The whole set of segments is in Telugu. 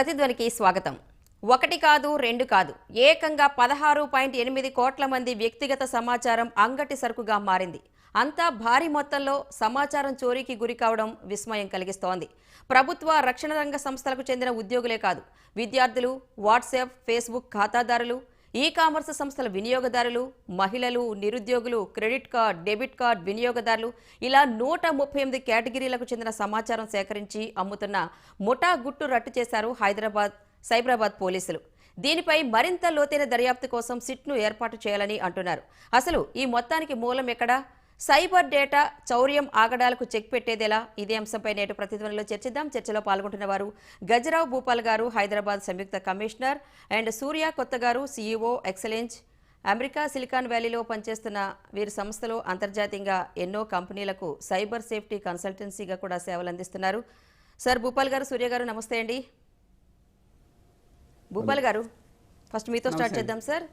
ప్రతిధ్వనికి స్వాగతం. ఒకటి కాదు రెండు కాదు. ఏకంగా పదహారు పాయింట్ ఎనిమిది కోట్ల మంది వ్యక్తిగత సమాచారం అంగటి సరుకుగా మారింది. అంతా భారీ మొత్తంలో సమాచారం చోరీకి గురి కావడం విస్మయం కలిగిస్తోంది. ప్రభుత్వ రక్షణ రంగ సంస్థలకు చెందిన ఉద్యోగులే కాదు. విద్యార్థులు వాట్సాప్ ఫేస్బుక్ ఖాతాదారులు ఈ కామర్స్ సంస్థల వినియోగదారులు మహిళలు నిరుద్యోగులు క్రెడిట్ కార్డ్ డెబిట్ కార్డ్ వినియోగదారులు ఇలా నూట ముప్పై ఎనిమిది కేటగిరీలకు చెందిన సమాచారం సేకరించి అమ్ముతున్న ముఠా గుట్టు రట్టు చేశారు హైదరాబాద్ సైబరాబాద్ పోలీసులు. దీనిపై మరింత లోతైన దర్యాప్తు కోసం సిట్ను ఏర్పాటు చేయాలని అంటున్నారు. అసలు ఈ మొత్తానికి మూలం ఎక్కడా? సైబర్ డేటా చౌర్యం ఆగడాలకు చెక్ పెట్టేదెలా ఇదే అంశంపై నేటి ప్రతిధ్వనిలో చర్చిద్దాం. చర్చలో పాల్గొంటున్న వారు గజరావు భూపాల్ గారు హైదరాబాద్ సంయుక్త కమిషనర్ అండ్ సూర్య కొత్త గారు సీఈఓ ఎక్సలెన్స్ అమెరికా సిలికాన్ వ్యాలీలో పనిచేస్తున్న వీరి సంస్థలో అంతర్జాతీయంగా ఎన్నో కంపెనీలకు సైబర్ సేఫ్టీ కన్సల్టెన్సీగా కూడా సేవలు అందిస్తున్నారు. సార్ భూపాల్ గారు సూర్య గారు నమస్తే అండి. భూపాల్ గారు ఫస్ట్ మీతో స్టార్ట్ చేద్దాం సార్.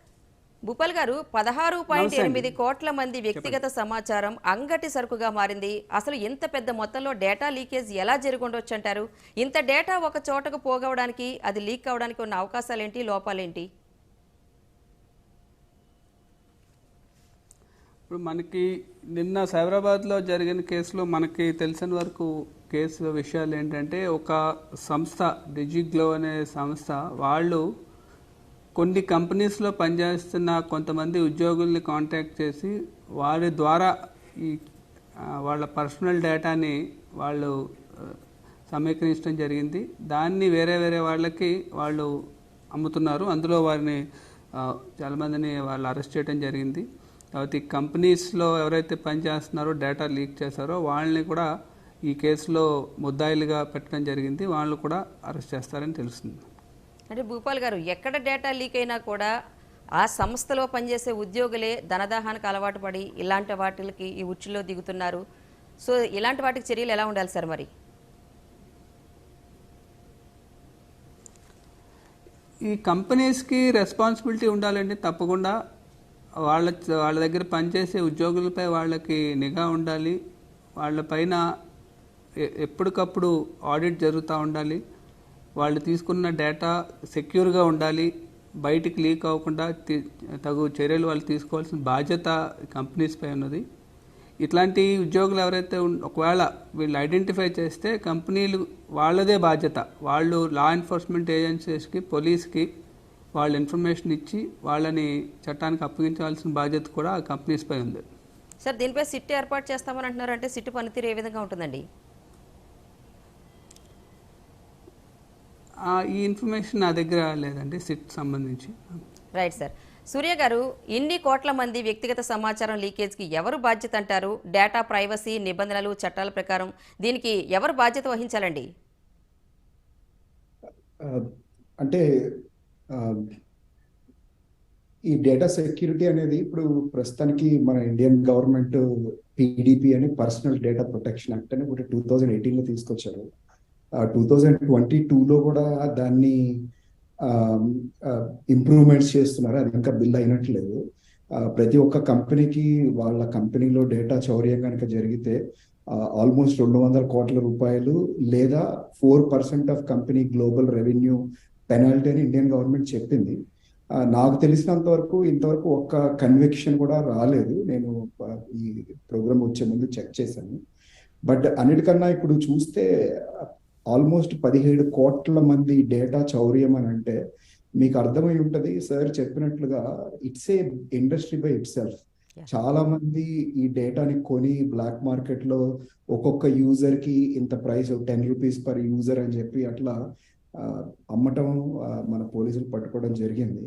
భూపాల్ గారు పదహారు పాయింట్ ఎనిమిది కోట్ల మంది వ్యక్తిగత సమాచారం అంగటి సరుకుగా మారింది. అసలు ఇంత పెద్ద మొత్తంలో డేటా లీకేజ్ ఎలా జరుగుండొచ్చు అంటారు ఇంత డేటా ఒక చోటకు పోగవడానికి అది లీక్ అవడానికి ఉన్న అవకాశాలేంటి? లోపాలేంటి? ఇప్పుడు మనకి నిన్న సైబరాబాద్లో జరిగిన కేసులో మనకి తెలిసిన వరకు కేసు విషయాలు ఏంటంటే ఒక సంస్థ డిజిగ్లో అనే సంస్థ వాళ్ళు కొన్ని కంపెనీస్లో పనిచేస్తున్న కొంతమంది ఉద్యోగుల్ని కాంటాక్ట్ చేసి వారి ద్వారా ఈ వాళ్ళ పర్సనల్ డేటాని వాళ్ళు సమీకరించడం జరిగింది. దాన్ని వేరే వేరే వాళ్ళకి వాళ్ళు అమ్ముతున్నారు. అందులో వారిని చాలామందిని వాళ్ళు అరెస్ట్ చేయడం జరిగింది. తర్వాత ఈ కంపెనీస్లో ఎవరైతే పనిచేస్తున్నారో డేటా లీక్ చేశారో వాళ్ళని కూడా ఈ కేసులో ముద్దాయిలుగా పెట్టడం జరిగింది. వాళ్ళు కూడా అరెస్ట్ చేస్తారని తెలుస్తుంది. అంటే భూపాల్ గారు ఎక్కడ డేటా లీక్ అయినా కూడా ఆ సంస్థలో పనిచేసే ఉద్యోగులే ధనదాహానికి అలవాటు పడి ఇలాంటి వాటికి ఈ ఉచ్చులో దిగుతున్నారు. సో ఇలాంటి వాటికి చర్యలు ఎలా ఉండాలి సార్ మరి? ఈ కంపెనీస్కి రెస్పాన్సిబిలిటీ ఉండాలండి తప్పకుండా వాళ్ళ వాళ్ళ దగ్గర పనిచేసే ఉద్యోగులపై వాళ్ళకి నిఘా ఉండాలి. వాళ్ళ పైన ఎప్పటికప్పుడు ఆడిట్ జరుగుతూ ఉండాలి. వాళ్ళు తీసుకున్న డేటా సెక్యూర్గా ఉండాలి బయటికి లీక్ అవ్వకుండా తగు చర్యలు వాళ్ళు తీసుకోవాల్సిన బాధ్యత కంపెనీస్పై ఉన్నది. ఇట్లాంటి ఉద్యోగులు ఎవరైతే ఒకవేళ వీళ్ళు ఐడెంటిఫై చేస్తే కంపెనీలు వాళ్ళదే బాధ్యత. వాళ్ళు లా ఎన్ఫోర్స్మెంట్ ఏజెన్సీస్కి పోలీస్కి వాళ్ళు ఇన్ఫర్మేషన్ ఇచ్చి వాళ్ళని చట్టానికి అప్పగించాల్సిన బాధ్యత కూడా ఆ కంపెనీస్పై ఉంది. సార్ దీనిపై సిట్ ఏర్పాటు చేస్తామని అంటున్నారు అంటే సిట్ పనితీరు ఏ విధంగా ఉంటుందండి? ఈ ఇన్ఫర్మేషన్ నా దగ్గర లేదండి సిట్ సంబంధించి. Right sir. సూర్య గారు ఇన్ని కోట్ల మంది వ్యక్తిగత సమాచారం లీకేజ్కి ఎవరు బాధ్యత అంటారు? డేటా ప్రైవసీ నిబంధనలు చట్టాల ప్రకారం దీనికి ఎవరు బాధ్యత వహించాలండి? అంటే ఈ డేటా సెక్యూరిటీ అనేది ఇప్పుడు ప్రస్తుతానికి మన ఇండియన్ గవర్నమెంట్ పీడిపి అని పర్సనల్ డేటా ప్రొటెక్షన్ యాక్ట్ అని ఒకటి టూ థౌజండ్ ఎయిటీన్లో తీసుకొచ్చారు. టూ థౌజండ్ ట్వంటీ టూలో కూడా దాన్ని ఇంప్రూవ్మెంట్స్ చేస్తున్నారు. అది ఇంకా బిల్ అయినట్లేదు. లేదు ప్రతి ఒక్క కంపెనీకి వాళ్ళ కంపెనీలో డేటా చౌర్యం కనుక జరిగితే ఆల్మోస్ట్ రెండు వందల కోట్ల రూపాయలు లేదా four percent of company global revenue penalty అని ఇండియన్ గవర్నమెంట్ చెప్పింది. నాకు తెలిసినంత వరకు ఇంతవరకు ఒక్క కన్విక్షన్ కూడా రాలేదు. నేను ఈ ప్రోగ్రామ్ వచ్చే ముందు చెక్ చేశాను. బట్ అన్నిటికన్నా ఇప్పుడు చూస్తే ఆల్మోస్ట్ పదిహేడు కోట్ల మంది డేటా చౌర్యం అని అంటే మీకు అర్థమై ఉంటది. సార్ చెప్పినట్లుగా it's a industry by itself. చాలా మంది ఈ డేటాని కొని బ్లాక్ మార్కెట్లో ఒక్కొక్క యూజర్కి ఇంత price ten rupees per user అని చెప్పి అట్లా అమ్మటం మన పోలీసులు పట్టుకోవడం జరిగింది.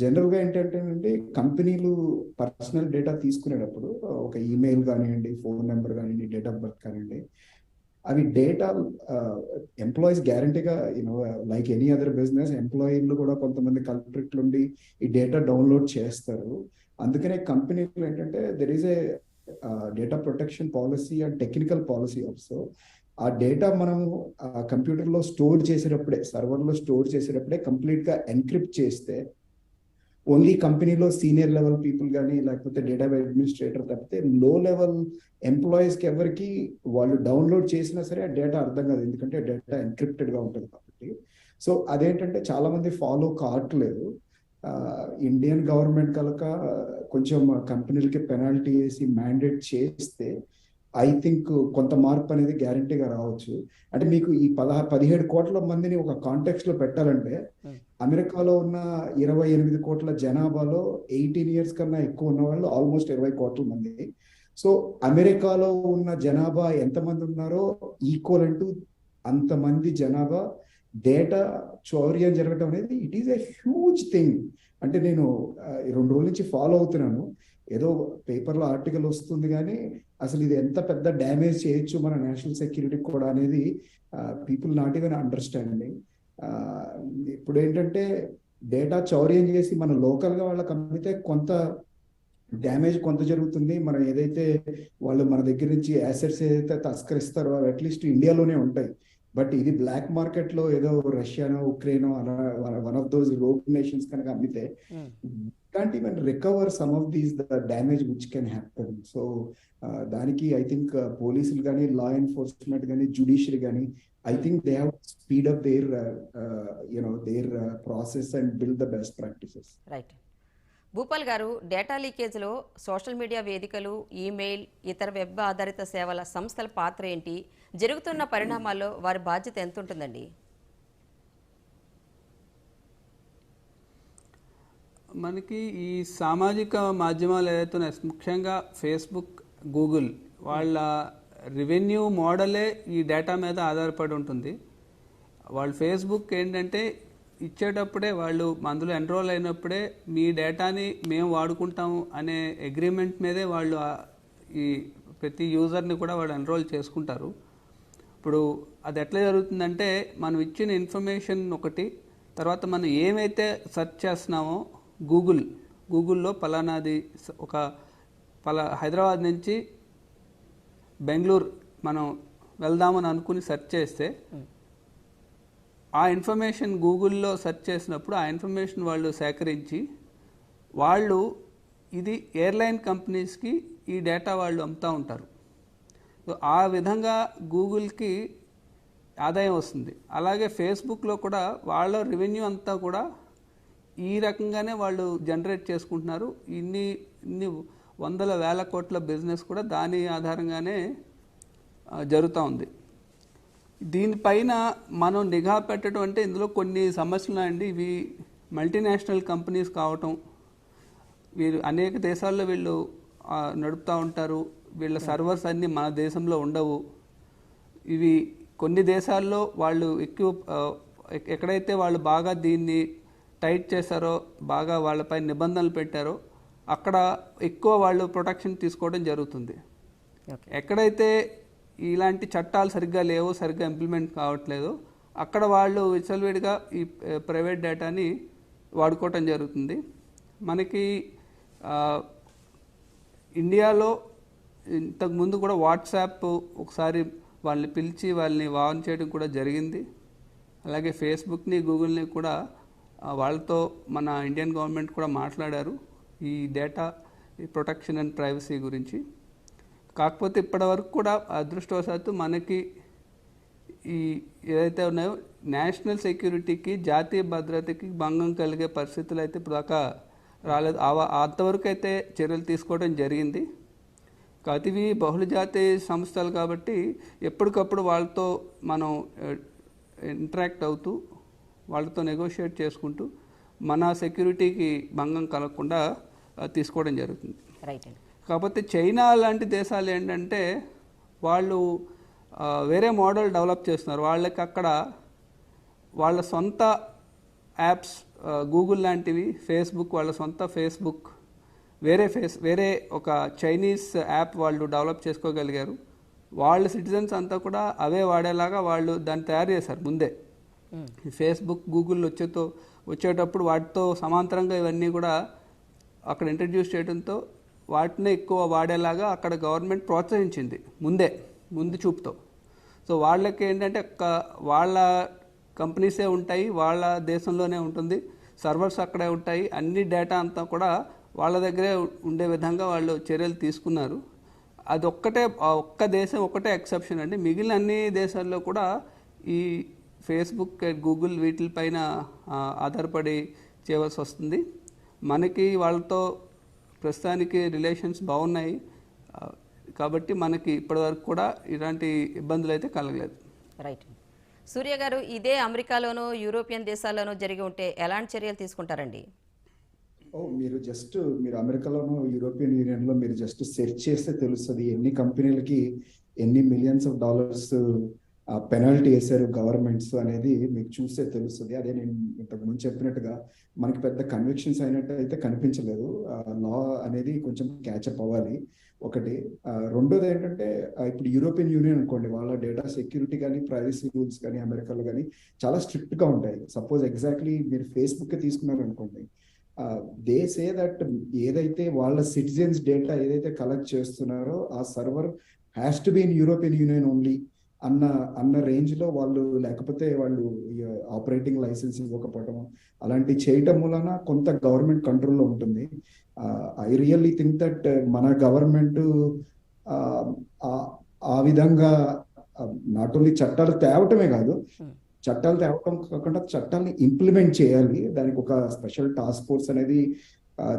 జనరల్గా ఏంటంటే కంపెనీలు పర్సనల్ డేటా తీసుకునేటప్పుడు ఒక ఈమెయిల్ కానివ్వండి ఫోన్ నెంబర్ కానివ్వండి డేట్ ఆఫ్ బర్త్ కానివ్వండి అవి డేటా ఎంప్లాయీస్ గ్యారంటీగా you know like any other business ఎంప్లాయీలు కూడా కొంతమంది కల్ప్రిట్లు ఉండి ఈ డేటా డౌన్లోడ్ చేస్తారు. అందుకనే కంపెనీలు ఏంటంటే there is a data protection policy and technical policy also ఆ డేటా మనం కంప్యూటర్లో స్టోర్ చేసేటప్పుడే సర్వర్లో స్టోర్ చేసేటప్పుడే కంప్లీట్గా ఎన్క్రిప్ట్ చేస్తే ఓన్లీ కంపెనీలో సీనియర్ లెవెల్ పీపుల్ కానీ లేకపోతే డేటా అడ్మినిస్ట్రేటర్ తప్పితే లో లెవెల్ ఎంప్లాయీస్కి ఎవరికి వాళ్ళు డౌన్లోడ్ చేసినా సరే ఆ డేటా అర్థం కాదు. ఎందుకంటే డేటా ఎన్క్రిప్టెడ్గా ఉంటుంది కాబట్టి. సో అదేంటంటే చాలా మంది ఫాలో కావట్లేదు. ఇండియన్ గవర్నమెంట్ కనుక కొంచెం కంపెనీలకి పెనాల్టీ వేసి మ్యాండేట్ చేస్తే ఐ థింక్ కొంత మార్పు అనేది గ్యారంటీగా రావచ్చు. అంటే మీకు ఈ పదహ పదిహేడు కోట్ల మందిని ఒక కాంటెక్స్ట్లో పెట్టాలంటే అమెరికాలో ఉన్న ఇరవై ఎనిమిది కోట్ల జనాభాలో ఎయిటీన్ ఇయర్స్ కన్నా ఎక్కువ ఉన్న వాళ్ళు ఆల్మోస్ట్ ఇరవై కోట్ల మంది. సో అమెరికాలో ఉన్న జనాభా ఎంతమంది ఉన్నారో ఈక్వల్ టు అంతమంది జనాభా డేటా చౌర్యం జరగడం అనేది it is a huge thing అంటే నేను రెండు రోజుల నుంచి ఫాలో అవుతున్నాను. ఏదో పేపర్లో ఆర్టికల్ వస్తుంది కానీ అసలు ఇది ఎంత పెద్ద డ్యామేజ్ చేయొచ్చు మన నేషనల్ సెక్యూరిటీకి కూడా అనేది పీపుల్ నాట్ ఈవెన్ అండర్స్టాండింగ్. ఇప్పుడు ఏంటంటే డేటా చౌర్యం చేసి మన లోకల్గా వాళ్ళకి అమ్మితే కొంత డ్యామేజ్ కొంత జరుగుతుంది. మనం ఏదైతే వాళ్ళు మన దగ్గర నుంచి యాసెట్స్ ఏదైతే తస్కరిస్తారో అవి అట్లీస్ట్ ఇండియాలోనే ఉంటాయి. బట్ ఇది బ్లాక్ మార్కెట్లో ఏదో రష్యానో ఉక్రెయినో అలా one of those rogue nations కనుక అమ్మితే can't even recover some of these the damage which can happen so దానికి ఐ థింక్ పోలీసులు కానీ లా ఎన్ఫోర్స్మెంట్ కానీ జుడిషియరీ కానీ I think they have speed up there you know their process and build the best practices right Bhupal గారు డేటా లీకేజ్లో సోషల్ మీడియా వేదికలు ఈమెయిల్ ఇతర వెబ్ ఆధారిత సేవల సంస్థల పాత్ర ఏంటి? జరుగుతున్న పరిణామాల్లో వారి బాధ్యత ఎంత ఉంటుందండి మనకి ఈ సామాజిక మాధ్యమాలు ఏదైతే ఉన్నాయో ముఖ్యంగా ఫేస్బుక్ గూగుల్ వాళ్ళ రెవెన్యూ మోడలే ఈ డేటా మీద ఆధారపడి ఉంటుంది. వాళ్ళు ఫేస్బుక్ ఏంటంటే ఇచ్చేటప్పుడే వాళ్ళు అందులో ఎన్రోల్ అయినప్పుడే మీ డేటాని మేము వాడుకుంటాము అనే అగ్రిమెంట్ మీదే వాళ్ళు ఈ ప్రతి యూజర్ని కూడా వాళ్ళు ఎన్రోల్ చేసుకుంటారు. ఇప్పుడు అది ఎట్లా జరుగుతుందంటే మనం ఇచ్చిన ఇన్ఫర్మేషన్ ఒకటి తర్వాత మనం ఏమైతే సెర్చ్ చేస్తున్నామో గూగుల్ గూగుల్లో పలానాది ఒక పలా హైదరాబాద్ నుంచి బెంగళూరు మనం వెళ్దామని అనుకుని సెర్చ్ చేస్తే ఆ ఇన్ఫర్మేషన్ గూగుల్లో సెర్చ్ చేసినప్పుడు ఆ ఇన్ఫర్మేషన్ వాళ్ళు సేకరించి వాళ్ళు ఇది ఎయిర్లైన్ కంపెనీస్కి ఈ డేటా వాళ్ళు అమ్ముతూ ఉంటారు. ఆ విధంగా గూగుల్కి ఆదాయం వస్తుంది. అలాగే ఫేస్బుక్లో కూడా వాళ్ళ రెవెన్యూ అంతా కూడా ఈ రకంగానే వాళ్ళు జనరేట్ చేసుకుంటున్నారు. ఇన్ని ఇన్ని వందల వేల కోట్ల బిజినెస్ కూడా దాని ఆధారంగానే జరుగుతూ ఉంది. దీనిపైన మనం నిఘా పెట్టడం అంటే ఇందులో కొన్ని సమస్యలు ఉన్నాయండి ఇవి మల్టీనేషనల్ కంపెనీస్ కావటం వీరు అనేక దేశాల్లో వీళ్ళు నడుపుతూ ఉంటారు. వీళ్ళ సర్వర్స్ అన్నీ మన దేశంలో ఉండవు. ఇవి కొన్ని దేశాల్లో వాళ్ళు ఎక్కువ ఎక్కడైతే వాళ్ళు బాగా దీన్ని టైట్ చేశారో బాగా వాళ్ళపై నిబంధనలు పెట్టారో అక్కడ ఎక్కువ వాళ్ళు ప్రొటెక్షన్ తీసుకోవడం జరుగుతుంది. ఎక్కడైతే ఇలాంటి చట్టాలు సరిగ్గా లేవో సరిగ్గా ఇంప్లిమెంట్ కావట్లేదు అక్కడ వాళ్ళు విచ్చలవిడిగా ఈ ప్రైవేట్ డేటాని వాడుకోవటం జరుగుతుంది. మనకి ఇండియాలో ఇంతకు ముందు కూడా వాట్సాప్ ఒకసారి వాళ్ళని పిలిచి వాళ్ళని వార్న్ చేయడం కూడా జరిగింది. అలాగే ఫేస్బుక్ని గూగుల్ని కూడా వాళ్ళతో మన ఇండియన్ గవర్నమెంట్ కూడా మాట్లాడారు ఈ డేటా ఈ ప్రొటెక్షన్ అండ్ ప్రైవసీ గురించి. కాకపోతే ఇప్పటివరకు కూడా అదృష్టవశాత్తు మనకి ఈ ఏదైతే ఉన్నాయో నేషనల్ సెక్యూరిటీకి జాతీయ భద్రతకి భంగం కలిగే పరిస్థితులు అయితే ఇప్పుడు దాకా రాలేదు. అంతవరకు అయితే చర్యలు తీసుకోవడం జరిగింది. కాకపోతే ఇవి బహుళజాతీయ సంస్థలు కాబట్టి ఎప్పటికప్పుడు వాళ్ళతో మనం ఇంటరాక్ట్ అవుతూ వాళ్ళతో నెగోషియేట్ చేసుకుంటూ మన సెక్యూరిటీకి భంగం కలగకుండా తీసుకోవడం జరుగుతుంది. రైట్ కాకపోతే చైనా లాంటి దేశాలు ఏంటంటే వాళ్ళు వేరే మోడల్ డెవలప్ చేస్తున్నారు. వాళ్ళకి అక్కడ వాళ్ళ సొంత యాప్స్ గూగుల్ లాంటివి ఫేస్బుక్ వాళ్ళ సొంత ఫేస్బుక్ వేరే ఫేస్ వేరే ఒక చైనీస్ యాప్ వాళ్ళు డెవలప్ చేసుకోగలిగారు. వాళ్ళ సిటిజన్స్ అంతా కూడా అవే వాడేలాగా వాళ్ళు దాన్ని తయారు చేశారు ముందే. ఫేస్బుక్ గూగుల్ వచ్చేతో వచ్చేటప్పుడు వాటితో సమాంతరంగా ఇవన్నీ కూడా అక్కడ ఇంట్రడ్యూస్ చేయడంతో వాటినే ఎక్కువ వాడేలాగా అక్కడ గవర్నమెంట్ ప్రోత్సహించింది ముందే ముందు చూపుతో. సో వాళ్ళకి ఏంటంటే ఒక- వాళ్ళ కంపెనీసే ఉంటాయి వాళ్ళ దేశంలోనే ఉంటుంది సర్వర్స్ అక్కడే ఉంటాయి అన్ని డేటా అంతా కూడా వాళ్ళ దగ్గరే ఉండే విధంగా వాళ్ళు చర్యలు తీసుకున్నారు. అది ఒక్కటే ఒక్క దేశం ఒక్కటే ఎక్సెప్షన్ అండి. మిగిలిన అన్ని దేశాల్లో కూడా ఈ ఫేస్బుక్ గూగుల్ వీటిపైన ఆధారపడి చేయవలసి వస్తుంది. మనకి వాళ్ళతో ప్రస్తుతానికి రిలేషన్స్ బాగున్నాయి. కాబట్టి మనకి ఇప్పటివరకు కూడా ఇలాంటి ఇబ్బందులు అయితే కలగలేదు. రైట్. సూర్య గారు ఇదే అమెరికాలోనూ యూరోపియన్ దేశాల్లోనూ జరిగి ఉంటే ఎలాంటి చర్యలు తీసుకుంటారండి? ఓ మీరు జస్ట్ మీరు అమెరికాలోనూ యూరోపియన్ యూనియన్లో మీరు జస్ట్ సెర్చ్ చేస్తే తెలుస్తుంది ఎన్ని కంపెనీలకి ఎన్ని మిలియన్స్ ఆఫ్ డాలర్స్ పెనాల్టీ వేశారు గవర్నమెంట్స్ అనేది మీకు చూస్తే తెలుస్తుంది. అదే నేను ఇంతకు ముందు చెప్పినట్టుగా మనకి పెద్ద కన్విక్షన్స్ అయినట్టు అయితే కనిపించలేదు లా అనేది కొంచెం క్యాచప్ అవ్వాలి. ఒకటి రెండోది ఏంటంటే ఇప్పుడు యూరోపియన్ యూనియన్ అనుకోండి వాళ్ళ డేటా సెక్యూరిటీ కానీ ప్రైవసీ రూల్స్ కానీ అమెరికాలో కానీ చాలా స్ట్రిక్ట్గా ఉంటాయి. సపోజ్ ఎగ్జాక్ట్లీ మీరు ఫేస్బుక్ తీసుకున్నారు అనుకోండి దే సే దట్ ఏదైతే వాళ్ళ సిటిజన్స్ డేటా ఏదైతే కలెక్ట్ చేస్తున్నారో ఆ server has to be in European union only అన్న అన్న రేంజ్లో వాళ్ళు లేకపోతే వాళ్ళు ఆపరేటింగ్ లైసెన్స్ ఇవ్వకపోవడం అలాంటి చేయటం మూలన కొంత గవర్నమెంట్ కంట్రోల్లో ఉంటుంది. ఐ రియల్లీ థింక్ దట్ మన గవర్నమెంట్ ఆ విధంగా నాట్ ఓన్లీ చట్టాలు తేవటమే కాదు hmm. చట్టాలు తేవటం కాకుండా చట్టాన్ని ఇంప్లిమెంట్ చేయాలి. దానికి ఒక స్పెషల్ టాస్క్ ఫోర్స్ అనేది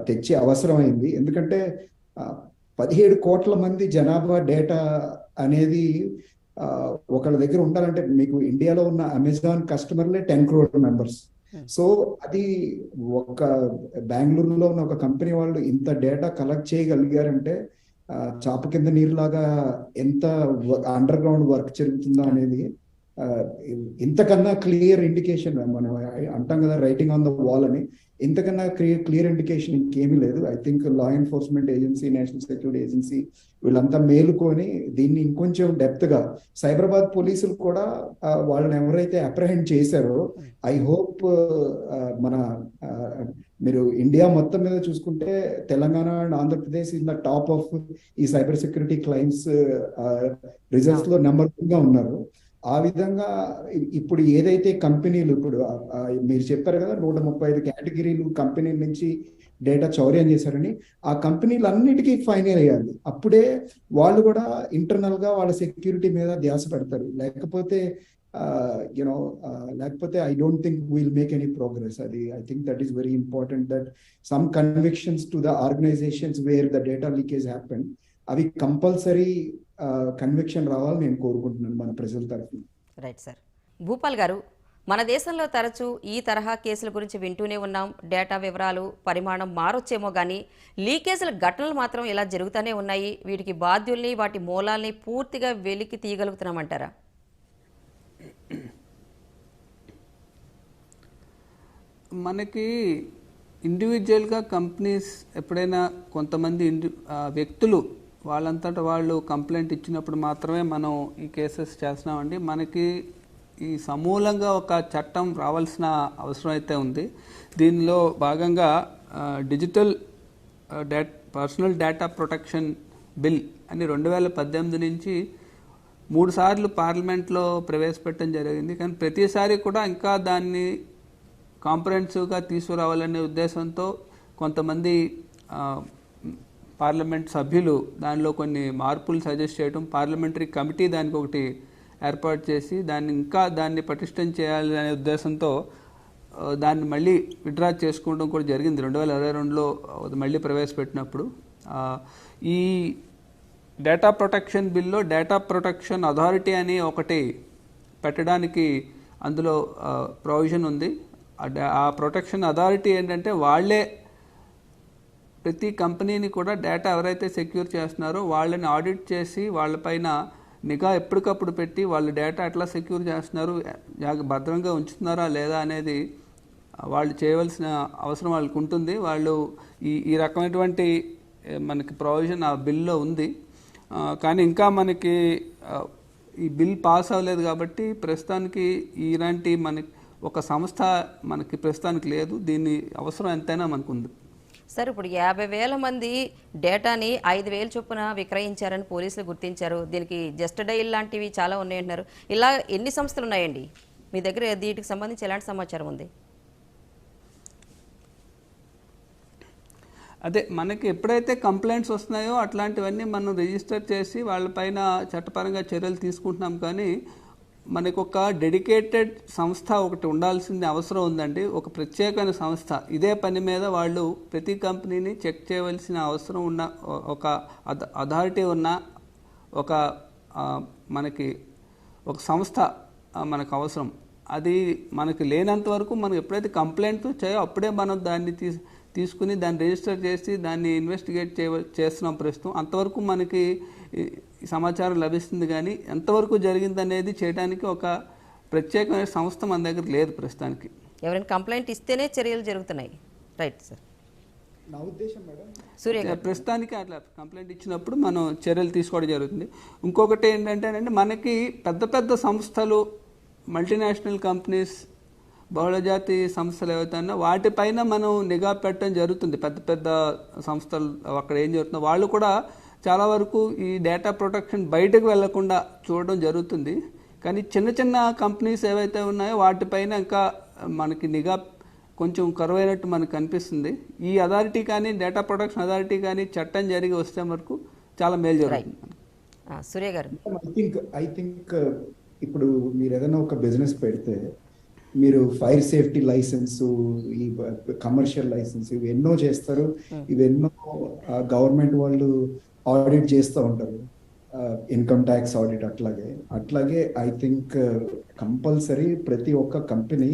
తెచ్చే అవసరం అయింది ఎందుకంటే పదిహేడు కోట్ల మంది జనాభా డేటా అనేది ఒకళ్ళ దగ్గర ఉండాలంటే మీకు ఇండియాలో ఉన్న అమెజాన్ కస్టమర్లే టెన్ క్రోర్ మెంబర్స్. సో అది ఒక బెంగళూరులో ఉన్న ఒక కంపెనీ వాళ్ళు ఇంత డేటా కలెక్ట్ చేయగలిగారంటే చాప కింద నీరులాగా ఎంత అండర్ గ్రౌండ్ వర్క్ జరుగుతుందో అనేది ఇంతకన్నా క్లియర్ ఇండికేషన్ మనం అంటాం కదా రైటింగ్ ఆన్ ద వాల్ అని. ఇంతకన్నా క్లియర్ క్లియర్ ఇండికేషన్ ఇంకేమీ లేదు. I think law enforcement agency national security agency వీళ్ళంతా మేలుకొని దీన్ని ఇంకొంచెం డెప్త్గా సైబరాబాద్ పోలీసులు కూడా వాళ్ళని ఎవరైతే అప్రహెండ్ చేశారో ఐ హోప్ మన మీరు ఇండియా మొత్తం మీద చూసుకుంటే Telangana and Andhra Pradesh in the top of ఈ సైబర్ సెక్యూరిటీ క్లైమ్స్ రిజల్ట్స్లో నెంబర్ వన్గా ఉన్నారు. ఆ విధంగా ఇప్పుడు ఏదైతే కంపెనీలు ఇప్పుడు మీరు చెప్పారు కదా నూట ముప్పై ఐదు కేటగిరీలు కంపెనీల నుంచి డేటా చౌర్యం చేశారని ఆ కంపెనీలు అన్నిటికీ ఫైనల్ అయ్యాలి అప్పుడే వాళ్ళు కూడా ఇంటర్నల్గా వాళ్ళ సెక్యూరిటీ మీద ధ్యాస పెడతారు. లేకపోతే యునో లేకపోతే I don't think will make any progress. అది I think that is very important that some convictions to the organisations where the data leakage happen అవి కంపల్సరీ కన్విక్షన్ రావాలని నేను కోరుకుంటున్నాను మన ప్రజల తరఫున. రైట్ సార్ భూపాల్ గారు మన దేశంలో తరచూ ఈ తరహా కేసుల గురించి వింటూనే ఉన్నాం. డేటా వివరాలు పరిమాణం మారొచ్చేమో కానీ లీకేజీల ఘటనలు మాత్రం ఇలా జరుగుతూనే ఉన్నాయి. వీటికి బాధ్యుల్ని వాటి మూలాల్ని పూర్తిగా వెలికి తీయగలుగుతున్నామంటారా? మనకి ఇండివిజువల్గా కంపెనీస్ ఎప్పుడైనా కొంతమంది వ్యక్తులు వాళ్ళంతట వాళ్ళు కంప్లైంట్ ఇచ్చినప్పుడు మాత్రమే మనం ఈ కేసెస్ చేస్తున్నామండి. మనకి ఈ సమూలంగా ఒక చట్టం రావాల్సిన అవసరం అయితే ఉంది. దీనిలో భాగంగా digital date personal data protection bill అని రెండు వేల పద్దెనిమిది నుంచి మూడు సార్లు పార్లమెంట్లో ప్రవేశపెట్టడం జరిగింది. కానీ ప్రతిసారి కూడా ఇంకా దాన్ని కాంప్రహెన్సివ్గా తీసుకురావాలనే ఉద్దేశంతో కొంతమంది పార్లమెంట్ సభ్యులు దానిలో కొన్ని మార్పులు సజెస్ట్ చేయడం పార్లమెంటరీ కమిటీ దానికి ఒకటి ఏర్పాటు చేసి దాన్ని ఇంకా దాన్ని పటిష్టం చేయాలి అనే ఉద్దేశంతో దాన్ని మళ్ళీ విడ్రా చేసుకోవడం కూడా జరిగింది. రెండు వేల ఇరవై రెండులో అది మళ్ళీ ప్రవేశపెట్టినప్పుడు ఈ డేటా ప్రొటెక్షన్ బిల్లో డేటా ప్రొటెక్షన్ అథారిటీ అని ఒకటి పెట్టడానికి అందులో ప్రొవిజన్ ఉంది. ఆ ప్రొటెక్షన్ అథారిటీ ఏంటంటే వాళ్ళే ప్రతి కంపెనీని కూడా డేటా ఎవరైతే సెక్యూర్ చేస్తున్నారో వాళ్ళని ఆడిట్ చేసి వాళ్ళపైన నిఘా ఎప్పటికప్పుడు పెట్టి వాళ్ళు డేటా ఎట్లా సెక్యూర్ చేస్తున్నారు భద్రంగా ఉంచుతున్నారా లేదా అనేది వాళ్ళు చేయవలసిన అవసరం వాళ్ళకు ఉంటుంది. వాళ్ళు ఈ ఈ రకమైనటువంటి మనకి ప్రొవిజన్ ఆ బిల్లో ఉంది. కానీ ఇంకా మనకి ఈ బిల్ పాస్ అవ్వలేదు కాబట్టి ప్రస్తుతానికి ఇలాంటి మనకి ఒక సంస్థ మనకి ప్రస్తుతానికి లేదు. దీని అవసరం ఎంతైనా మనకు ఉంది సార్ ఇప్పుడు యాభై వేల మంది డేటాని ఐదు వేల చొప్పున విక్రయించారని పోలీసులు గుర్తించారు. దీనికి జస్ట్ డైల్ లాంటివి చాలా ఉన్నాయంటున్నారు. ఇలా ఎన్ని సంస్థలు ఉన్నాయండి? మీ దగ్గర వీటికి సంబంధించి ఎలాంటి సమాచారం ఉంది? అదే మనకి ఎప్పుడైతే కంప్లైంట్స్ వస్తున్నాయో అట్లాంటివన్నీ మనం రిజిస్టర్ చేసి వాళ్ళపైన చట్టపరంగా చర్యలు తీసుకుంటున్నాం కానీ మనకు ఒక డెడికేటెడ్ సంస్థ ఒకటి ఉండాల్సింది అవసరం ఉందండి. ఒక ప్రత్యేకమైన సంస్థ. ఇదే పని మీద వాళ్ళు ప్రతి కంపెనీని చెక్ చేయవలసిన అవసరం ఉన్న ఒక అథ- అథారిటీ ఉన్న ఒక మనకి ఒక సంస్థ మనకు అవసరం అది మనకి లేనంత వరకు మనం ఎప్పుడైతే కంప్లైంట్ చేయో అప్పుడే మనం దాన్ని తీసు తీసుకుని దాన్ని రిజిస్టర్ చేసి దాన్ని ఇన్వెస్టిగేట్ చేయ చేస్తున్నాం ప్రస్తుతం. అంతవరకు మనకి సమాచారం లభిస్తుంది కానీ ఎంతవరకు జరిగిందనేది చేయడానికి ఒక ప్రత్యేకమైన సంస్థ మన దగ్గర లేదు ప్రస్తుతానికి. ఎవరైనా కంప్లైంట్ ఇస్తేనే చర్యలు జరుగుతున్నాయి. Right sir. నా ఉద్దేశం మేడం సూర్య గారు. ప్రస్తుతానికి అట్లా కంప్లైంట్ ఇచ్చినప్పుడు మనం చర్యలు తీసుకోవడం జరుగుతుంది. ఇంకొకటి ఏంటంటే అంటే మనకి పెద్ద పెద్ద సంస్థలు మల్టీనేషనల్ కంపెనీస్ బహుళజాతి సంస్థలు ఏవైతే వాటిపైన మనం నిఘా పెట్టడం జరుగుతుంది. పెద్ద పెద్ద సంస్థలు అక్కడ ఏం జరుగుతుందో వాళ్ళు కూడా చాలా వరకు ఈ డేటా ప్రొటెక్షన్ బయటకు వెళ్ళకుండా చూడడం జరుగుతుంది. కానీ చిన్న చిన్న కంపెనీస్ ఏవైతే ఉన్నాయో వాటిపైన ఇంకా మనకి నిఘా కొంచెం కరువైనట్టు మనకు కనిపిస్తుంది. ఈ అథారిటీ కానీ డేటా ప్రొటెక్షన్ అథారిటీ కానీ చట్టం జరిగి వస్తే వరకు చాలా మేలు జరుగుతుంది. సూర్య గారు. ఐ థింక్ ఐ థింక్ ఇప్పుడు మీరు ఏదైనా ఒక బిజినెస్ పెడితే మీరు ఫైర్ సేఫ్టీ లైసెన్స్ ఈ కమర్షియల్ లైసెన్స్ ఇవి ఎన్నో చేస్తారు. ఇవెన్నో గవర్నమెంట్ వాళ్ళు ఆడిట్ చేస్తూ ఉంటారు. ఇన్కమ్ ట్యాక్స్ ఆడిట్ అట్లాగే. అట్లాగే ఐ థింక్ కంపల్సరీ ప్రతి ఒక్క కంపెనీ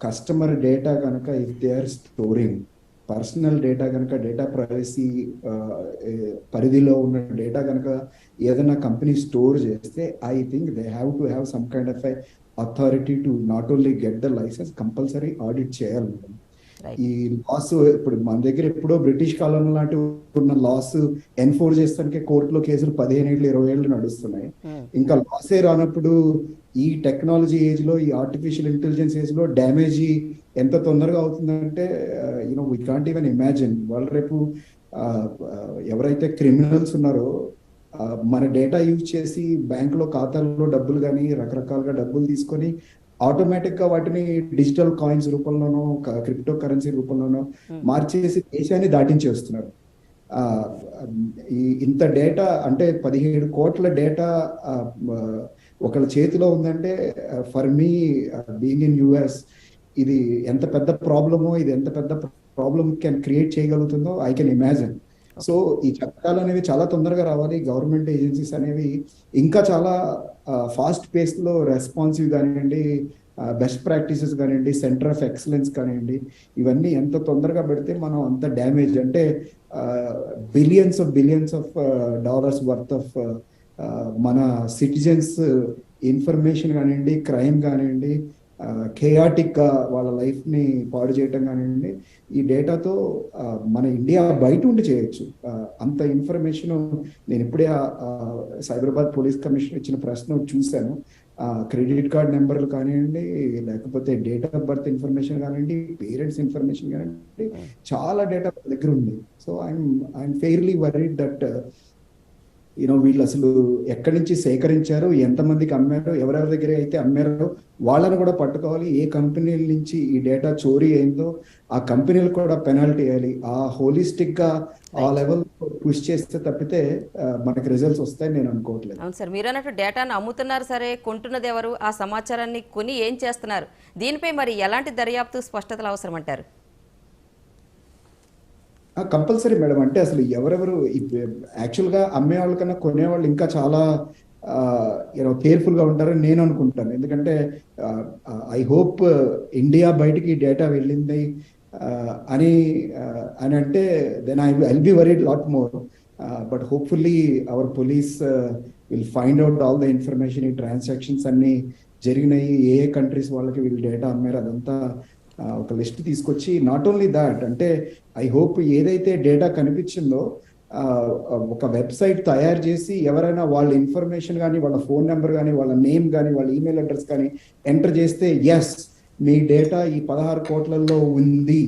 కస్టమర్ డేటా కనుక if they are storing personal data కనుక డేటా ప్రైవసీ పరిధిలో ఉన్న డేటా కనుక ఏదైనా కంపెనీ స్టోర్ చేస్తే I think they have to have some kind of authority to not only get the licence compulsory audit చేయాలి ఈ లాస్ ఇప్పుడు మన దగ్గర ఎప్పుడో బ్రిటిష్ కాలం లాంటి ఉన్న లాస్ ఎన్ఫోర్స్ చేస్తానికి కోర్టులో కేసులు పదిహేను ఏళ్ళు ఇరవై ఏళ్ళు నడుస్తున్నాయి. Hmm. ఇంకా లాసే రానప్పుడు ఈ టెక్నాలజీ ఏజ్లో ఈ ఆర్టిఫిషియల్ ఇంటెలిజెన్స్ ఏజ్లో డ్యామేజ్ ఎంత తొందరగా అవుతుందంటే you know we can't even imagine వాళ్ళు రేపు ఆ, ఆ, ఎవరైతే క్రిమినల్స్ ఉన్నారో ఆ, మన డేటా యూజ్ చేసి బ్యాంక్లో ఖాతాల్లో డబ్బులు కానీ రకరకాలుగా డబ్బులు తీసుకొని ఆటోమేటిక్గా వాటిని డిజిటల్ కాయిన్స్ రూపంలోనో క్రిప్టో కరెన్సీ రూపంలోనో మార్చేసి దేశాన్ని దాటించేస్తున్నారు ఆ, ఈ ఇంత డేటా అంటే పదిహేడు కోట్ల డేటా ఒకళ్ళ చేతిలో ఉందంటే for me being in US ఇది ఎంత పెద్ద ప్రాబ్లమో ఇది ఎంత పెద్ద ప్రాబ్లమ్ కెన్ క్రియేట్ చేయగలుగుతుందో ఐ కెన్ ఇమాజిన్. సో ఈ చట్టాలు అనేవి చాలా తొందరగా రావాలి. గవర్నమెంట్ ఏజెన్సీస్ అనేవి ఇంకా చాలా ఫాస్ట్ పేస్లో రెస్పాన్సివ్ కానివ్వండి బెస్ట్ ప్రాక్టీసెస్ కానివ్వండి సెంటర్ ఆఫ్ ఎక్సలెన్స్ కానివ్వండి ఇవన్నీ ఎంత తొందరగా పెడితే మనం అంత డ్యామేజ్ అంటే billions of billions of dollars worth of మన సిటిజన్స్ ఇన్ఫర్మేషన్ కానివ్వండి క్రైమ్ కానివ్వండి కేయాటిక్గా వాళ్ళ లైఫ్ని పాడు చేయటం కానివ్వండి ఈ డేటాతో మన ఇండియా బయట ఉండి చేయొచ్చు. అంత ఇన్ఫర్మేషన్ నేను ఇప్పుడే సైబరాబాద్ పోలీస్ కమిషనర్ ఇచ్చిన ప్రశ్న చూశాను. క్రెడిట్ కార్డ్ నెంబర్లు కానివ్వండి లేకపోతే డేట్ ఆఫ్ బర్త్ ఇన్ఫర్మేషన్ కానివ్వండి పేరెంట్స్ ఇన్ఫర్మేషన్ కానివ్వండి చాలా డేటా దగ్గర ఉంది. So I'm I'm fairly worried that you know వీళ్ళు అసలు ఎక్కడి నుంచి సేకరించారు ఎంతమందికి అమ్మారు ఎవరెవరి దగ్గర అయితే అమ్మారో వాళ్ళని కూడా పట్టుకోవాలి. ఏ కంపెనీల నుంచి ఈ డేటా చోరీ అయిందో ఆ కంపెనీలు కూడా పెనాల్టీ వేయాలి. ఆ హోలిస్టిక్గా ఆ లెవెల్ పుష్ చేస్తే తప్పితే మనకి రిజల్ట్స్ వస్తాయని నేను అనుకోవట్లేదు. అవును సార్ మీరు అన్నట్టు డేటాను అమ్ముతున్నారు సరే కొంటున్నది ఎవరు ఆ సమాచారాన్ని కొని ఏం చేస్తున్నారు? దీనిపై మరి ఎలాంటి దర్యాప్తు స్పష్టతలు అవసరం అంటారు కంపల్సరీ మేడం. అంటే అసలు ఎవరెవరు యాక్చువల్గా అమ్మేవాళ్ళ అమ్మే వాళ్ళకన్నా కొనేవాళ్ళు ఇంకా చాలా యూనో కేర్ఫుల్గా ఉంటారని నేను అనుకుంటాను. ఎందుకంటే ఐ హోప్ ఇండియా బయటికి డేటా వెళ్ళింది అని అని అంటే then I I'll be worried lot more but hopefully our police will find out all the information ఈ ట్రాన్సాక్షన్స్ అన్ని జరిగినాయి. ఏ ఏ కంట్రీస్ వాళ్ళకి వీళ్ళు డేటా అమ్మారు అదంతా ఒక లిస్ట్ తీసుకొచ్చి నాట్ ఓన్లీ దాట్ అంటే ఐ హోప్ ఏదైతే డేటా కనిపించిందో ఒక వెబ్సైట్ తయారు చేసి ఎవరైనా వాళ్ళ ఇన్ఫర్మేషన్ కానీ వాళ్ళ ఫోన్ నెంబర్ కానీ వాళ్ళ నేమ్ కానీ వాళ్ళ ఈమెయిల్ అడ్రస్ కానీ ఎంటర్ చేస్తే ఎస్ మీ డేటా ఈ పదహారు కోట్లలో ఉంది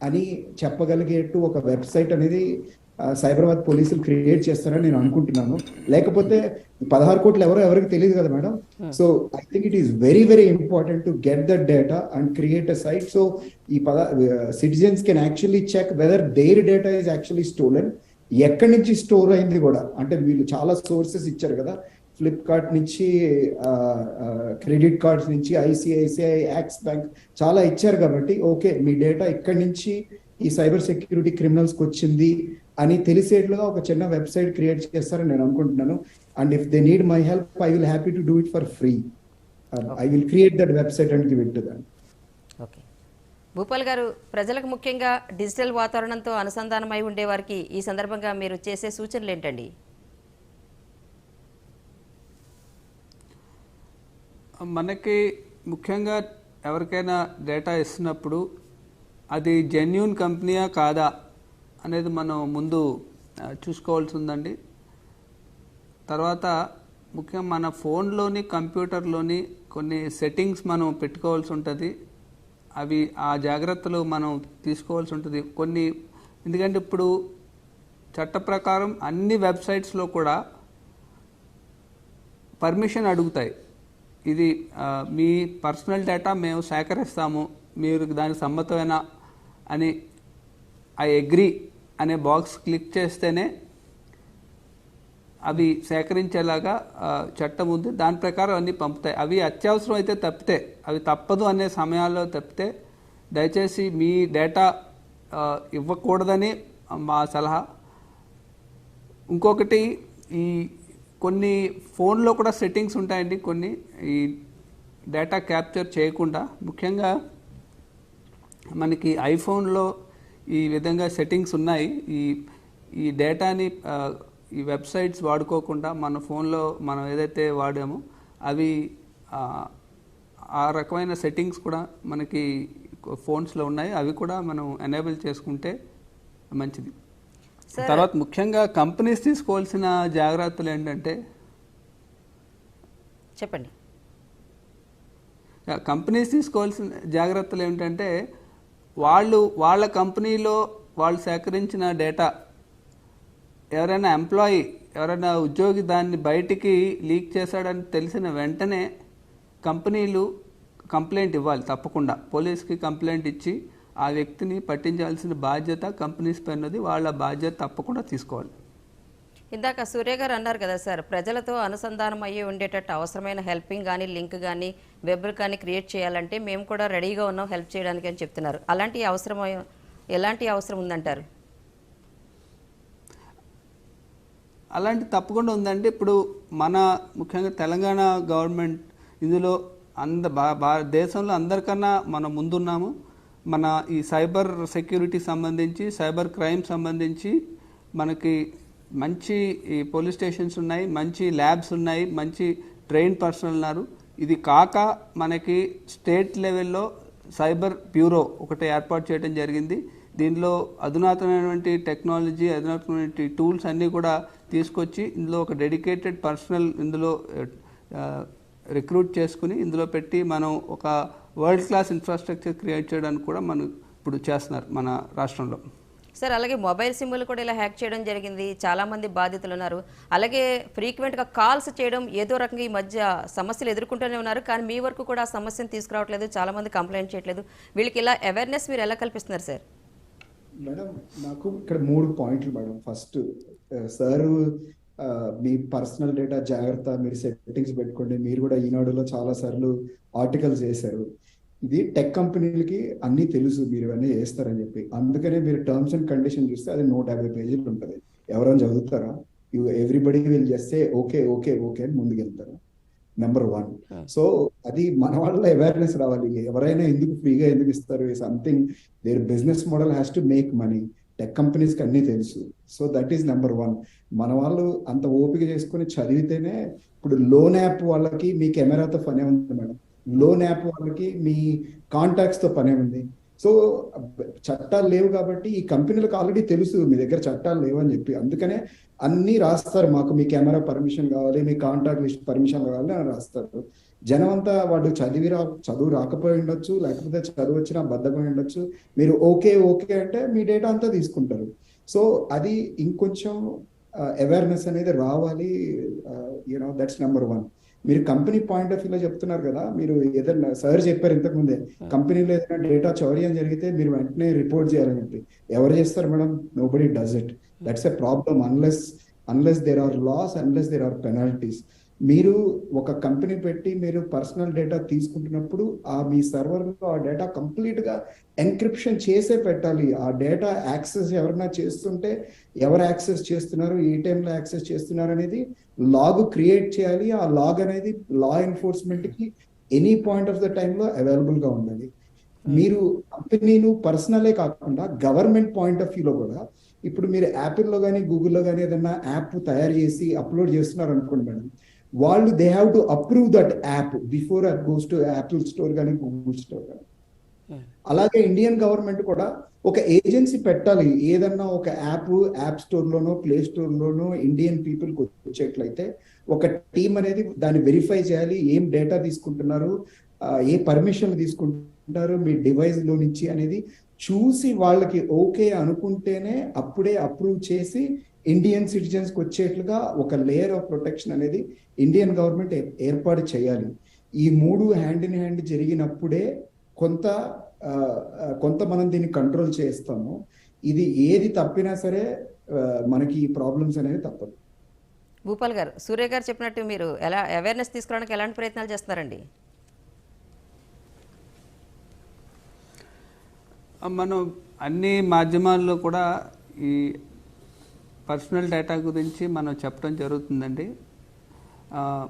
అని చెప్పగలిగేట్టు ఒక వెబ్సైట్ అనేది సైబరాబాద్ పోలీసులు క్రియేట్ చేస్తారని నేను అనుకుంటున్నాను. లేకపోతే పదహారు కోట్లు ఎవరో ఎవరికి తెలియదు కదా madam. So I think it is very very important to get that data and create a site so ఈ పద citizens can actually check whether their data is actually stolen ఎక్కడి నుంచి స్టోర్ అయింది కూడా. అంటే వీళ్ళు చాలా సోర్సెస్ ఇచ్చారు కదా. ఫ్లిప్కార్ట్ నుంచి క్రెడిట్ కార్డ్స్ నుంచి ఐసిఐసిఐ యాక్స్ బ్యాంక్ చాలా ఇచ్చారు కాబట్టి ఓకే మీ డేటా ఇక్కడి నుంచి ఈ సైబర్ సెక్యూరిటీ క్రిమినల్స్కి వచ్చింది అని తెలిసేట్లుగా ఒక చిన్న వెబ్సైట్ క్రియేట్ చేస్తారని నేను అనుకుంటున్నాను. And if they need my help I will happy to do it for free I will create that website and give it to them okay Bhupal garu ప్రజలకు ముఖ్యంగా డిజిటల్ వాతావరణంతో అనుసంధానమై ఉండేవారికి ఈ సందర్భంగా మీరు చేసే సూచనలు ఏంటండి? మనకి ముఖ్యంగా ఎవరికైనా డేటా ఇస్తున్నప్పుడు అది జెన్యున్ కంపెనీయా కాదా అనేది మనం ముందు చూసుకోవాల్సి ఉందండి తర్వాత ముఖ్యంగా మన ఫోన్లోని కంప్యూటర్లోని కొన్ని సెట్టింగ్స్ మనం పెట్టుకోవాల్సి ఉంటుంది. అవి ఆ జాగ్రత్తలు మనం తీసుకోవాల్సి ఉంటుంది. కొన్ని ఎందుకంటే ఇప్పుడు చట్ట ప్రకారం అన్ని వెబ్సైట్స్లో కూడా పర్మిషన్ అడుగుతాయి. ఇది మీ పర్సనల్ డేటా మేము సేకరిస్తాము. మీరు దానికి సమ్మతమైన అని ఐ అగ్రి అనే బాక్స్ క్లిక్ చేస్తేనే అవి సేకరించేలాగా చట్టం ఉంది. దాని ప్రకారం అన్నీ పంపుతాయి. అవి అత్యవసరం అయితే తప్పితే అవి తప్పదు అనే సమయాల్లో తప్పితే దయచేసి మీ డేటా ఇవ్వకూడదని మా సలహా. ఇంకొకటి ఈ కొన్ని ఫోన్లో కూడా సెట్టింగ్స్ ఉంటాయండి. కొన్ని ఈ డేటా క్యాప్చర్ చేయకుండా. ముఖ్యంగా మనకి ఐఫోన్లో ఈ విధంగా సెట్టింగ్స్ ఉన్నాయి. ఈ ఈ డేటాని ఈ వెబ్సైట్స్ వాడుకోకుండా మన ఫోన్లో మనం ఏదైతే వాడామో అవి ఆ, రకమైన సెట్టింగ్స్ కూడా మనకి ఫోన్స్లో ఉన్నాయి. అవి కూడా మనం ఎనేబుల్ చేసుకుంటే మంచిది. తర్వాత ముఖ్యంగా కంపెనీస్ తీసుకోవాల్సిన జాగ్రత్తలు ఏంటంటే చెప్పండి. కంపెనీస్ తీసుకోవాల్సిన జాగ్రత్తలు ఏమిటంటే వాళ్ళు వాళ్ళ కంపెనీలో వాళ్ళు సేకరించిన డేటా. ఎవరైనా ఎంప్లాయీ ఎవరైనా ఉద్యోగి దాన్ని బయటికి లీక్ చేశాడని తెలిసిన వెంటనే కంపెనీలు కంప్లైంట్ ఇవ్వాలి తప్పకుండా. పోలీస్కి కంప్లైంట్ ఇచ్చి ఆ వ్యక్తిని పట్టించాల్సిన బాధ్యత కంపెనీస్ పై వాళ్ళ బాధ్యత తప్పకుండా తీసుకోవాలి. ఇందాక సూర్య గారు అన్నారు కదా సార్ ప్రజలతో అనుసంధానం అయ్యి ఉండేటట్టు అవసరమైన హెల్పింగ్ కానీ లింక్ కానీ వెబ్ కానీ క్రియేట్ చేయాలంటే మేము కూడా రెడీగా ఉన్నాం హెల్ప్ చేయడానికి అని చెప్తున్నారు. అలాంటి అవసరం ఎలాంటి అవసరం ఉందంటారు? అలాంటి తప్పకుండా ఉందండి. ఇప్పుడు మన ముఖ్యంగా తెలంగాణ గవర్నమెంట్ ఇందులో అంద భా దేశంలో అందరికన్నా మనం ముందున్నాము. మన ఈ సైబర్ సెక్యూరిటీ సంబంధించి సైబర్ క్రైమ్ సంబంధించి మనకి మంచి పోలీస్ స్టేషన్స్ ఉన్నాయి మంచి ల్యాబ్స్ ఉన్నాయి మంచి ట్రైన్ పర్సనల్ ఉన్నారు. ఇది కాక మనకి స్టేట్ లెవెల్లో సైబర్ బ్యూరో ఒకటి ఏర్పాటు చేయడం జరిగింది. దీనిలో అధునాతనమైనటువంటి టెక్నాలజీ అధునాతనమైనటువంటి టూల్స్ అన్నీ కూడా తీసుకొచ్చి ఇందులో ఒక డెడికేటెడ్ పర్సనల్ ఇందులో రిక్రూట్ చేసుకుని ఇందులో పెట్టి మనం ఒక వరల్డ్ క్లాస్ ఇన్ఫ్రాస్ట్రక్చర్ క్రియేట్ చేయడానికి కూడా మనం ఇప్పుడు చేస్తున్నారు మన రాష్ట్రంలో. సార్ అలాగే మొబైల్ సిమ్లు కూడా ఇలా హ్యాక్ చేయడం జరిగింది. చాలా మంది బాధితులు ఉన్నారు. అలాగే ఫ్రీక్వెంట్గా కాల్స్ చేయడం ఏదో రకంగా ఈ మధ్య సమస్యలు ఎదుర్కొంటూనే ఉన్నారు. కానీ మీ వరకు కూడా ఆ సమస్యను తీసుకురావట్లేదు. చాలా మంది కంప్లైంట్ చేయట్లేదు. వీళ్ళకి ఇలా అవేర్నెస్ మీరు ఎలా కల్పిస్తున్నారు సార్? మేడం నాకు ఇక్కడ మూడు పాయింట్లు మేడం. ఫస్ట్ సార్ మీ పర్సనల్ డేటా జాగ్రత్త మీరు సెట్టింగ్స్ పెట్టుకోండి. మీరు కూడా ఈనాడులో చాలా సార్లు ఆర్టికల్స్ చేశారు. ఇది టెక్ కంపెనీలకి అన్నీ తెలుసు మీరు ఇవన్నీ చేస్తారని చెప్పి. అందుకనే మీరు టర్మ్స్ అండ్ కండిషన్ చూస్తే అది నూట యాభై పేజీలు ఉంటుంది. ఎవరైనా చదువుతారా? యూ ఎవ్రీబడి విల్ చేస్తే ఓకే ఓకే ఓకే అని ముందుకెళ్తారు. నెంబర్ వన్ సో అది మన వాళ్ళ అవేర్నెస్ రావాలి. ఎవరైనా ఎందుకు ఫ్రీగా ఎందుకు ఇస్తారు? Something there business model has to make money tech కంపెనీస్కి అన్నీ తెలుసు. So that is number one మన వాళ్ళు అంత ఓపిక చేసుకొని చదివితేనే ఇప్పుడు లోన్ యాప్ వాళ్ళకి మీ కెమెరాతో పనే ఉంది మేడం. లోన్ యాప్ వాళ్ళకి మీ కాంటాక్ట్స్తో పనే ఉంది. సో చట్టాలు లేవు కాబట్టి ఈ కంపెనీలకు ఆల్రెడీ తెలుసు మీ దగ్గర చట్టాలు లేవు అని చెప్పి. అందుకనే అన్ని రాస్తారు. మాకు మీ కెమెరా పర్మిషన్ కావాలి మీ కాంటాక్ట్ లిస్ట్ పర్మిషన్ కావాలి అని రాస్తారు. జనం అంతా వాడు చదివి రా చదువు రాకపోయి ఉండొచ్చు లేకపోతే చదువు వచ్చినా బద్దకం ఉండొచ్చు. మీరు ఓకే ఓకే అంటే మీ డేటా అంతా తీసుకుంటారు. సో అది ఇంకొంచెం uh, అవేర్నెస్ అనేది రావాలి. You know that's number one మీరు కంపెనీ పాయింట్ ఆఫ్ వ్యూలో చెప్తున్నారు కదా మీరు ఏదైనా సార్ చెప్పారు ఇంతకు ముందే కంపెనీలో ఏదైనా డేటా చౌర్యం జరిగితే మీరు వెంటనే రిపోర్ట్ చేయాలని చెప్పి. ఎవరు చేస్తారు madam? Nobody does it that's a problem unless unless there are laws unless there are penalties మీరు ఒక కంపెనీ పెట్టి మీరు పర్సనల్ డేటా తీసుకుంటున్నప్పుడు ఆ మీ సర్వర్లో ఆ డేటా కంప్లీట్గా ఎన్క్రిప్షన్ చేసే పెట్టాలి. ఆ డేటా యాక్సెస్ ఎవరైనా చేస్తుంటే ఎవరు యాక్సెస్ చేస్తున్నారు ఏ టైంలో యాక్సెస్ చేస్తున్నారు అనేది లాగ్ క్రియేట్ చేయాలి. ఆ లాగ్ అనేది లా ఎన్ఫోర్స్మెంట్కి ఎనీ పాయింట్ ఆఫ్ ద టైంలో అవైలబుల్గా ఉండాలి. మీరు కంపెనీను పర్సనలే కాకుండా గవర్నమెంట్ పాయింట్ ఆఫ్ వ్యూలో కూడా ఇప్పుడు మీరు యాపిల్లో కానీ గూగుల్లో కానీ ఏదైనా యాప్ తయారు చేసి అప్లోడ్ చేస్తున్నారు అనుకోండి మేడం వాళ్ళు they have to approve that app before it goes to Apple store కానీ గూగుల్ స్టోర్ కానీ అలాగే ఇండియన్ గవర్నమెంట్ కూడా ఒక ఏజెన్సీ పెట్టాలి. ఏదన్నా ఒక యాప్ యాప్ స్టోర్లోనో ప్లే స్టోర్లోనో ఇండియన్ పీపుల్కి వచ్చేట్లయితే ఒక టీం అనేది దాన్ని వెరిఫై చేయాలి. ఏం డేటా తీసుకుంటున్నారు? ఏ పర్మిషన్ తీసుకుంటున్నారు? మీ డివైస్లో నుంచి అనేది చూసి వాళ్ళకి ఓకే అనుకుంటేనే అప్పుడే అప్రూవ్ చేసి ఇండియన్ సిటిజన్స్కి వచ్చేట్లుగా ఒక లేయర్ ఆఫ్ ప్రొటెక్షన్ అనేది ఇండియన్ గవర్నమెంట్ ఏర్పాటు చేయాలి. ఈ మూడు హ్యాండ్ ఇన్ హ్యాండ్ జరిగినప్పుడే కొంత కొంత మనం దీన్ని కంట్రోల్ చేస్తాము. ఇది ఏది తప్పినా సరే మనకి ఈ ప్రాబ్లమ్స్ అనేవి తప్పదు. భూపాల్ గారు సూర్య గారు చెప్పినట్టు మీరు ఎలా అవేర్నెస్ తీసుకురావడానికి ఎలాంటి ప్రయత్నాలు చేస్తున్నారండి? మనం అన్ని మాధ్యమాల్లో కూడా ఈ పర్సనల్ డేటా గురించి మనం చెప్పడం జరుగుతుందండి. ఆ,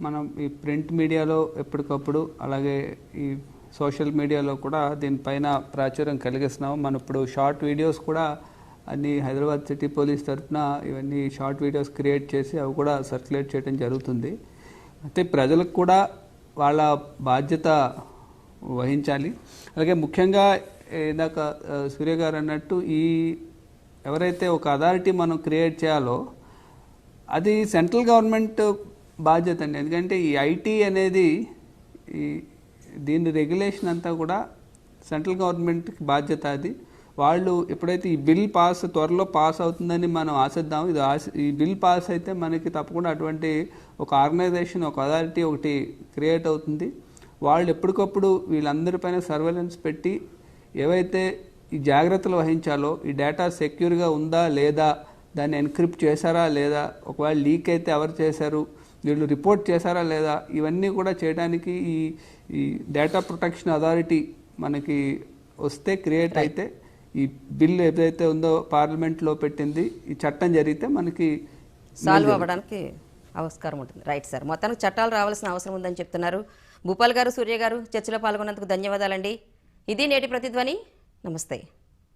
మనం ఈ ప్రింట్ మీడియాలో ఎప్పటికప్పుడు అలాగే ఈ సోషల్ మీడియాలో కూడా దీనిపైన ప్రాచుర్యం కలిగిస్తున్నాం మనం ఇప్పుడు షార్ట్ వీడియోస్ కూడా అన్ని హైదరాబాద్ సిటీ పోలీస్ తరఫున ఇవన్నీ షార్ట్ వీడియోస్ క్రియేట్ చేసి అవి కూడా సర్క్యులేట్ చేయడం జరుగుతుంది. అయితే ప్రజలకు కూడా వాళ్ళ బాధ్యత వహించాలి. అలాగే ముఖ్యంగా ఇందాక సూర్య గారు అన్నట్టు ఈ ఎవరైతే ఒక అథారిటీ మనం క్రియేట్ చేయాలో అది సెంట్రల్ గవర్నమెంట్ బాధ్యత అండి. ఎందుకంటే ఈ ఐటీ అనేది ఈ దీని రెగ్యులేషన్ అంతా కూడా సెంట్రల్ గవర్నమెంట్కి బాధ్యత అది. వాళ్ళు ఎప్పుడైతే ఈ బిల్ పాస్ త్వరలో పాస్ అవుతుందని మనం ఆశిద్దాం ఇది ఆశ ఈ బిల్ పాస్ అయితే మనకి తప్పకుండా అటువంటి ఒక ఆర్గనైజేషన్ ఒక అథారిటీ ఒకటి క్రియేట్ అవుతుంది. వాళ్ళు ఎప్పటికప్పుడు వీళ్ళందరిపైన సర్వేలెన్స్ పెట్టి ఏవైతే ఈ జాగ్రత్తలు వహించాలో ఈ డేటా సెక్యూర్గా ఉందా లేదా దాన్ని ఎన్క్రిప్ట్ చేశారా లేదా ఒకవేళ లీక్ అయితే ఎవరు చేశారు వీళ్ళు రిపోర్ట్ చేశారా లేదా? ఇవన్నీ కూడా చేయడానికి ఈ ఈ డేటా ప్రొటెక్షన్ అథారిటీ మనకి వస్తే క్రియేట్ అయితే ఈ బిల్ ఏదైతే ఉందో పార్లమెంట్లో పెట్టింది ఈ చట్టం జరిగితే మనకి సాల్వ్ అవ్వడానికి ఆస్కారం ఉంటుంది. రైట్ సార్ మొత్తానికి చట్టాలు రావాల్సిన అవసరం ఉందని చెప్తున్నారు. భూపాల్ గారు సూర్య గారు చర్చలో పాల్గొన్నందుకు ధన్యవాదాలండి. ఇది నేటి ప్రతిధ్వని. నమస్తే.